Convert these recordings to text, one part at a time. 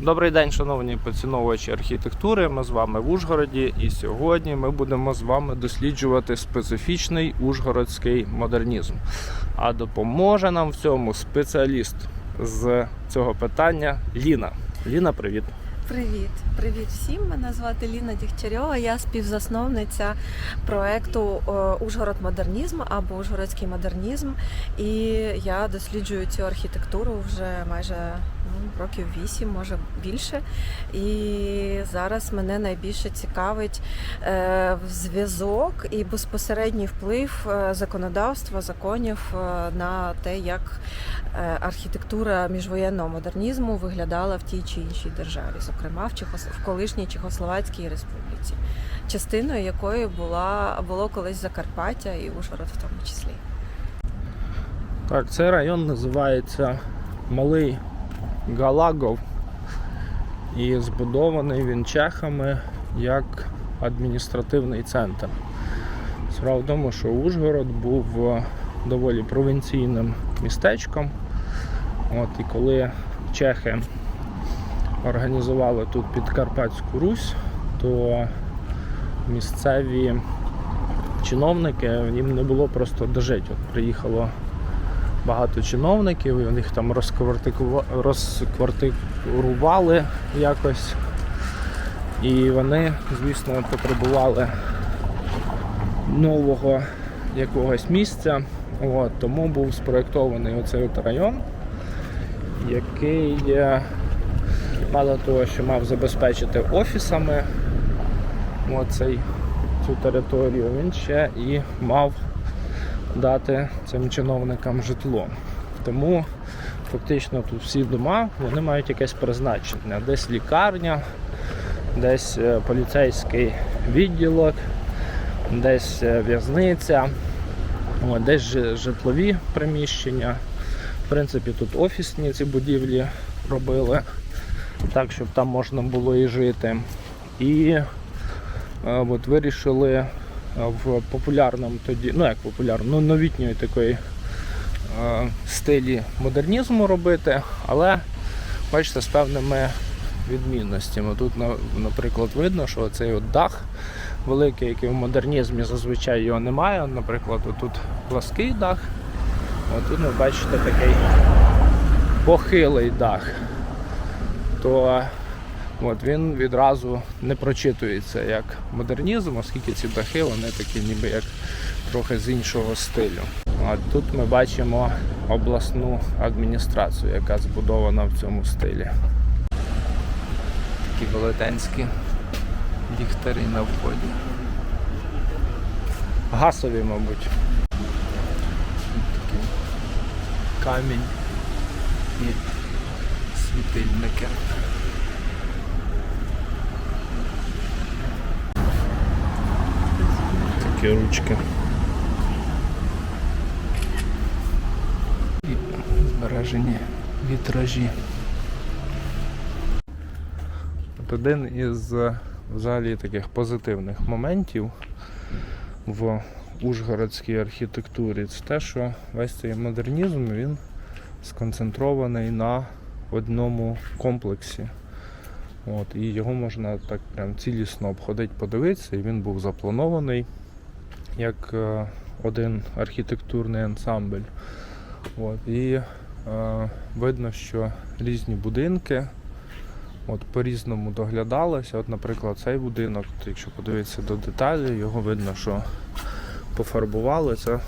Добрий день, шановні поціновувачі архітектури. Ми з вами в Ужгороді, і сьогодні ми будемо з вами досліджувати специфічний ужгородський модернізм. А допоможе нам в цьому спеціаліст з цього питання Ліна. Ліна, привіт. Привіт, привіт всім. Мене звати Ліна Дігтярьова. Я співзасновниця проекту е, Ужгород Модернізм або Ужгородський модернізм. І я досліджую цю архітектуру вже майже ну, років вісім, може більше. І зараз мене найбільше цікавить е, зв'язок і безпосередній вплив е, законодавства, законів на те, як архітектура міжвоєнного модернізму виглядала в тій чи іншій державі, зокрема в, Чехос... в колишній Чехословацькій республіці, частиною якої була було колись Закарпаття і Ужгород в тому числі. Так, цей район називається Малий Галагов. І збудований він чехами як адміністративний центр. Справа в тому, що Ужгород був е, доволі провінційним містечком. От, і коли чехи організували тут Підкарпатську Русь, то місцеві чиновники їм не було просто дожити. От приїхало багато чиновників, і них там розквартирували якось. І вони, звісно, потребували нового якогось місця. От, тому був спроєктований оцей район, який е, мало того, що мав забезпечити офісами оцей, цю територію, він ще і мав дати цим чиновникам житло. Тому фактично тут всі дома вони мають якесь призначення. Десь лікарня, десь е, поліцейський відділок, десь е, в'язниця, десь житлові приміщення. В принципі, тут офісні ці будівлі робили, так, щоб там можна було і жити. І е, от вирішили е, в популярному тоді, ну як популярному, ну новітньої такої е, стилі модернізму робити, але бачите, з певними відмінностями. Тут, наприклад, видно, що цей от дах великий, який в модернізмі зазвичай його немає. Наприклад, тут плаский дах, а тут ви бачите такий похилий дах. То От, він відразу не прочитується як модернізм, оскільки ці дахи вони такі ніби як трохи з іншого стилю. А тут ми бачимо обласну адміністрацію, яка збудована в цьому стилі. Такі велетенські ліхтарі на вході. Гасові, мабуть. Такий камінь світильники. Такі ручки. І збережені вітражі. От один із е, взагалі таких позитивних моментів в ужгородській архітектурі це те, що весь цей модернізм він сконцентрований на одному комплексі. От, і його можна так прям цілісно обходити, подивитися, і він був запланований як е, один архітектурний ансамбль. От, і е, видно, що різні будинки от, по-різному доглядалися. От, наприклад, цей будинок, якщо подивитися до деталі, його видно, що пофарбували. Це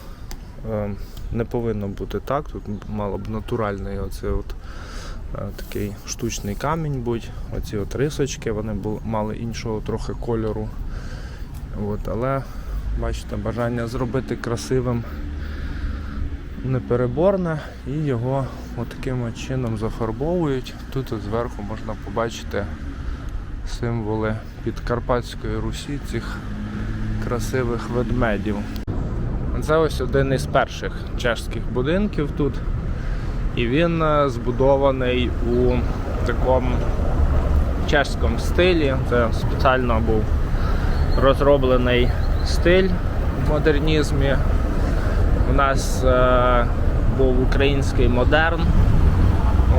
е, не повинно бути так. Тут мало б натуральний оцей от, такий штучний камінь бути. Оці от рисочки, вони були, мали іншого трохи кольору. От, але бачите, бажання зробити красивим непереборне і його отаким от чином зафарбовують. Тут от зверху можна побачити символи Підкарпатської Русі цих красивих ведмедів. Це ось один із перших чешських будинків тут. І він е, збудований у такому чешському стилі. Це спеціально був розроблений стиль в модернізмі. У нас е, був український модерн,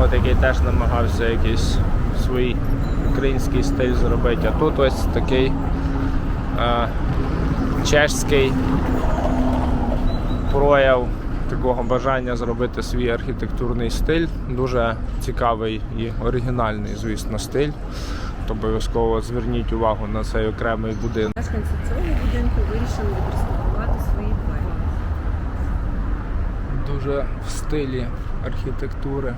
от, який теж намагався якийсь свій український стиль зробити. А тут ось такий е, чешський прояв такого бажання зробити свій архітектурний стиль. Дуже цікавий і оригінальний, звісно, стиль. То обов'язково зверніть увагу на цей окремий будинок. Мешканці цього будинку вирішили відреставрувати свої двері. Дуже в стилі архітектури.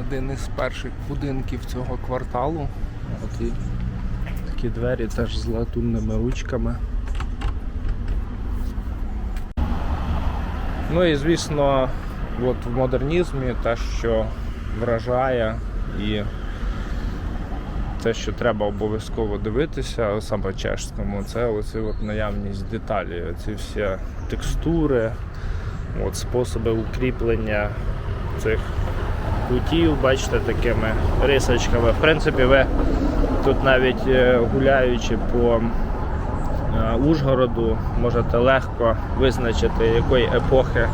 Один із перших будинків цього кварталу. От і такі двері теж з латунними ручками. Ну і звісно, от в модернізмі те, що вражає і те, що треба обов'язково дивитися, саме чешському, це оці от наявність деталі, ці всі текстури, от способи укріплення цих кутів, бачите, такими рисочками. В принципі, ви тут навіть е, гуляючи по е, Ужгороду, можете легко визначити, якої епохи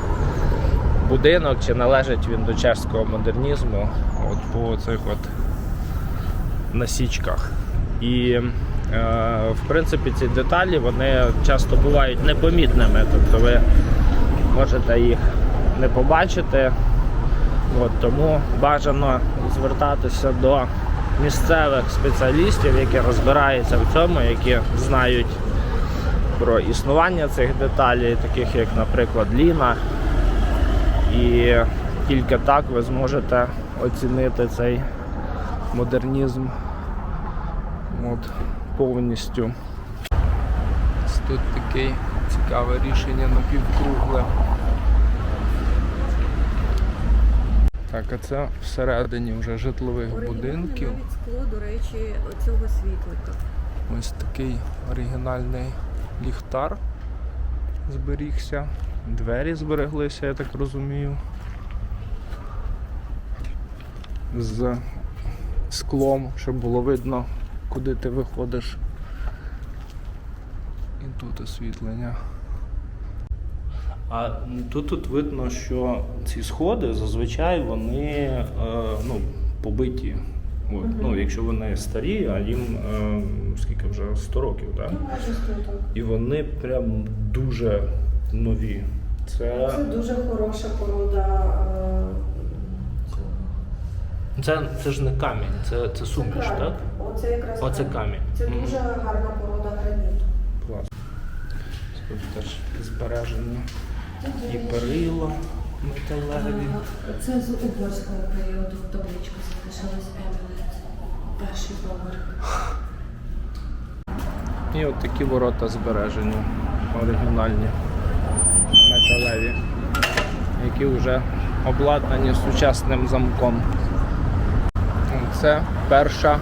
будинок, чи належить він до чешського модернізму, от по цих от насічках. І е, в принципі ці деталі вони часто бувають непомітними, тобто ви можете їх не побачити. От, тому бажано звертатися до місцевих спеціалістів, які розбираються в цьому, які знають про існування цих деталей, таких як, наприклад, Ліна. І тільки так ви зможете оцінити цей модернізм от, повністю. Тут таке цікаве рішення напівкругле. Так, а це всередині вже житлових будинків. навіть скло, до речі, цього світлика. Ось такий оригінальний ліхтар зберігся. Двері збереглися, я так розумію. З склом, щоб було видно, куди ти виходиш. І тут освітлення. А тут, тут видно, що ці сходи зазвичай вони е, ну, побиті. От, ну, якщо вони старі, а їм е, скільки вже 100 років, так? І вони прям дуже нові. Це, Це дуже хороша порода. е, це, це ж не камінь, це, це суміш, так? Оце якраз Оце камінь. камінь. Це дуже гарна порода граніту. Клас. Тут теж збережені і перила металеві. Це з угорського періоду табличка залишилась Емілет. Перший поверх. І от такі ворота збережені, оригінальні, металеві, які вже обладнані сучасним замком. Це перша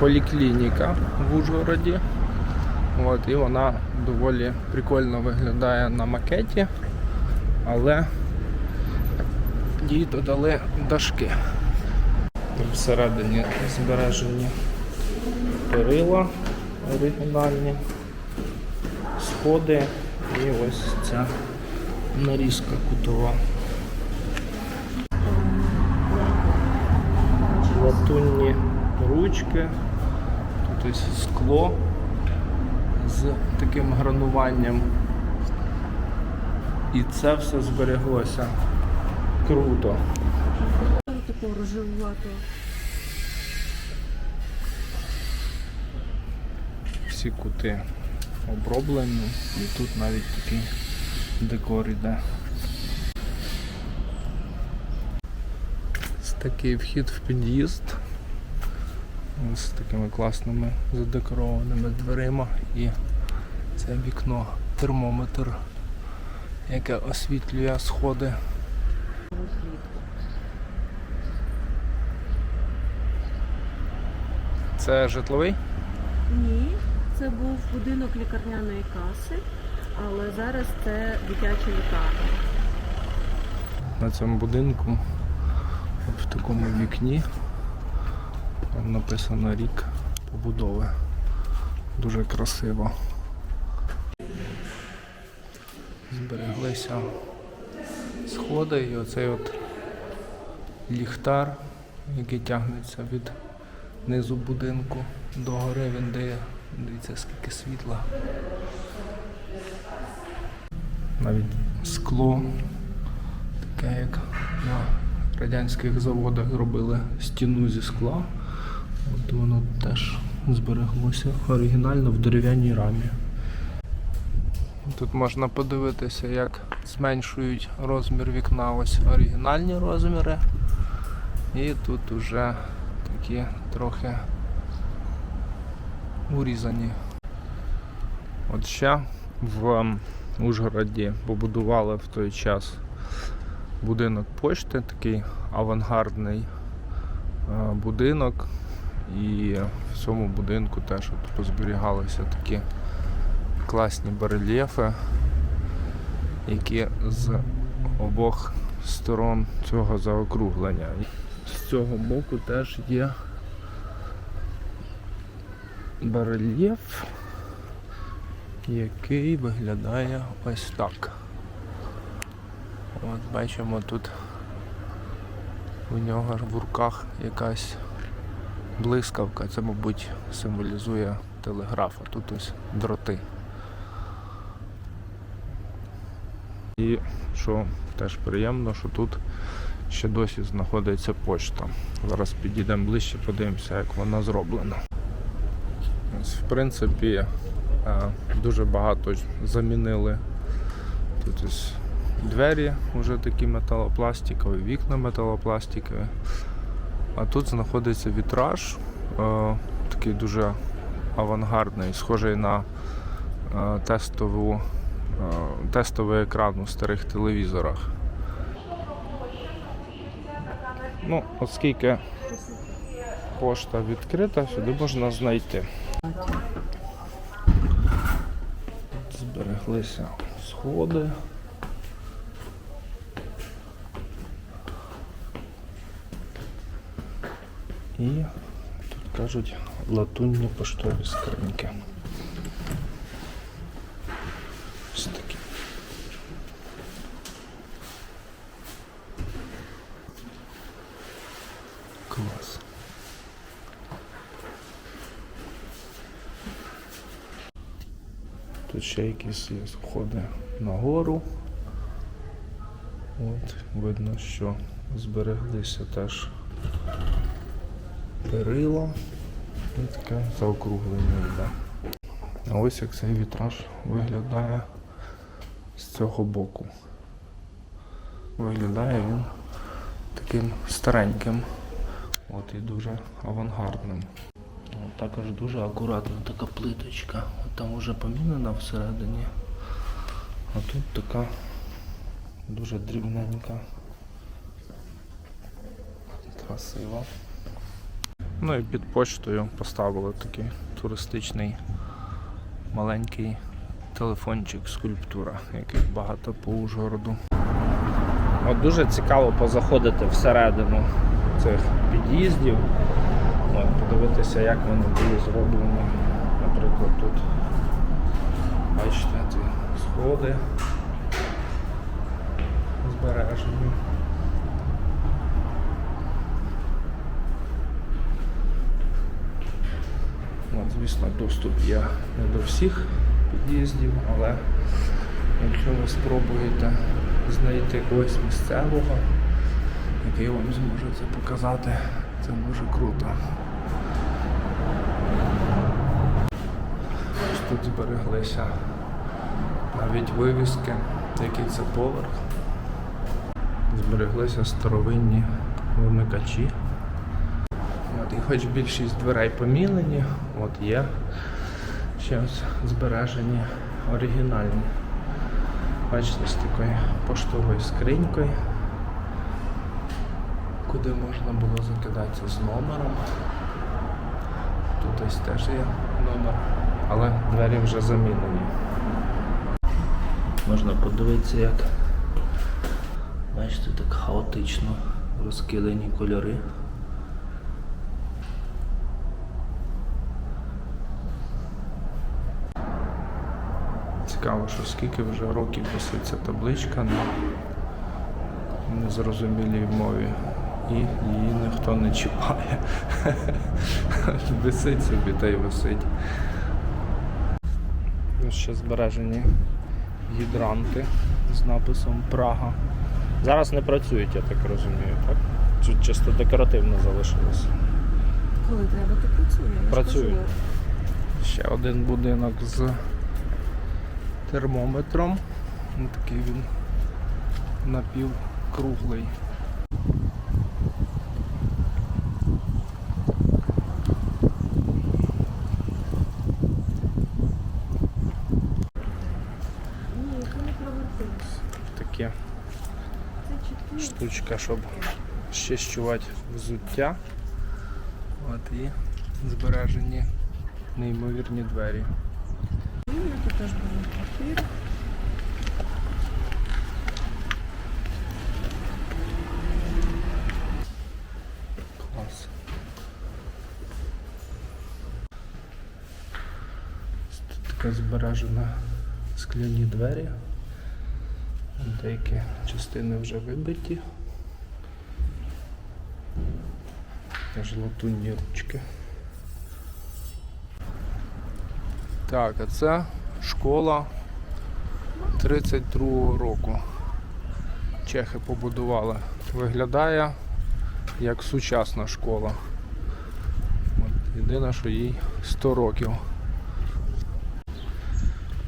поліклініка в Ужгороді. От, і вона доволі прикольно виглядає на макеті, але їй додали дашки. Всередині збережені перила оригінальні, сходи і ось ця нарізка кутова. Латунні ручки, тут ось скло з таким грануванням. І це все збереглося. Круто. Такого рожевуватого. всі кути оброблені і тут навіть такий декор іде. Такий вхід в під'їзд з такими класними задекорованими дверима і це вікно термометр, яке освітлює сходи. Це житловий? Ні, це був будинок лікарняної каси, але зараз це дитяча лікарня. на цьому будинку в такому вікні там написано рік побудови. Дуже красиво. Збереглися сходи і оцей от ліхтар, який тягнеться від низу будинку до гори, він дає, дивіться, скільки світла. Навіть скло, таке як на радянських заводах робили стіну зі скла. От воно теж збереглося оригінально в дерев'яній рамі. Тут можна подивитися, як зменшують розмір вікна ось оригінальні розміри. І тут уже такі трохи урізані. От ще в Ужгороді побудували в той час будинок пошти, такий авангардний е, будинок. І в цьому будинку теж от позберігалися такі класні барельєфи, які з обох сторон цього заокруглення. З цього боку теж є барельєф, який виглядає ось так. От бачимо тут у нього в руках якась блискавка, це, мабуть, символізує телеграф, тут ось дроти. І що теж приємно, що тут ще досі знаходиться почта. Зараз підійдемо ближче, подивимося, як вона зроблена. Ось, в принципі, е, дуже багато замінили тут ось двері вже такі металопластикові, вікна металопластикові. А тут знаходиться вітраж, е, такий дуже авангардний, схожий на е, тестову, е, тестовий екран у старих телевізорах. Ну, оскільки пошта відкрита, сюди можна знайти. Збереглися сходи. І тут кажуть латунні поштові скриньки. Ось такі. Клас. Тут ще якісь є сходи нагору. От, видно, що збереглися теж перила і таке заокруглення йде. Ось як цей вітраж виглядає з цього боку. Виглядає він таким стареньким, от і дуже авангардним. От також дуже акуратна така плиточка. От там вже помінена всередині. А тут така дуже дрібненька. Красива. Ну і під почтою поставили такий туристичний маленький телефончик, скульптура, яких багато по Ужгороду. От дуже цікаво позаходити всередину цих під'їздів, подивитися, як вони були зроблені. Наприклад, тут бачите ці сходи збережені. От, звісно, доступ є не до всіх під'їздів, але якщо ви спробуєте знайти когось місцевого, який вам зможе це показати, це дуже круто. Ось тут збереглися навіть вивіски, який це поверх. Збереглися старовинні вимикачі. Хоч більшість дверей помілені, от є ще збережені оригінальні. Бачите, з такою поштовою скринькою, куди можна було закидатися з номером. Тут ось теж є номер, але двері вже замінені. Можна подивитися, як бачите, так хаотично розкидані кольори. Цікаво, що скільки вже років висить ця табличка на незрозумілій мові. І її ніхто не чіпає. Висить собі та й висить. Ось ще збережені гідранти з написом Прага. Зараз не працюють, я так розумію, так? Чи чисто декоративно залишилося. Коли треба, то працює. Працює. Ще один будинок з термометром. Ось Такий він напівкруглий. Таке штучка, щоб щищувати взуття. От і збережені неймовірні двері. Тут теж був папір. Клас. Тут така збережена скляні двері. Деякі частини вже вибиті. Теж латунні ручки. Так, а це школа 32-го року. Чехи побудували. Виглядає як сучасна школа. Єдине, що їй 100 років.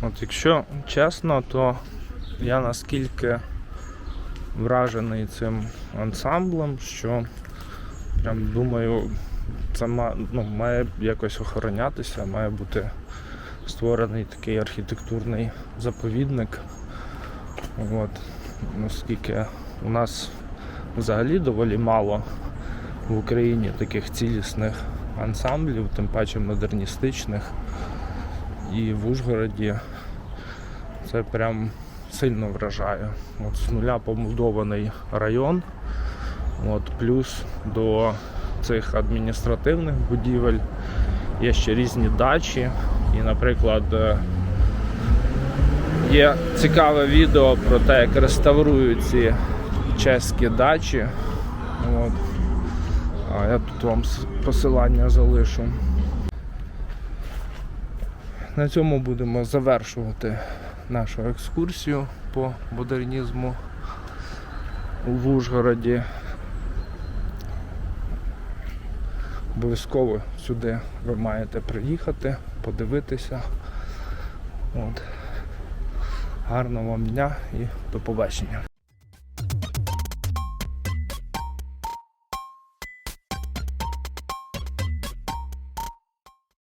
От, якщо чесно, то я наскільки вражений цим ансамблем, що прям думаю, це ма, ну, має якось охоронятися, має бути створений такий архітектурний заповідник. От, оскільки у нас взагалі доволі мало в Україні таких цілісних ансамблів, тим паче модерністичних. І в Ужгороді це прям сильно вражає. От з нуля побудований район, от, плюс до цих адміністративних будівель є ще різні дачі. І, наприклад, е, є цікаве відео про те, як реставрують ці чеські дачі. От. А я тут вам посилання залишу. На цьому будемо завершувати нашу екскурсію по модернізму в Ужгороді. Обов'язково сюди ви маєте приїхати, подивитися. От. Гарного вам дня і до побачення.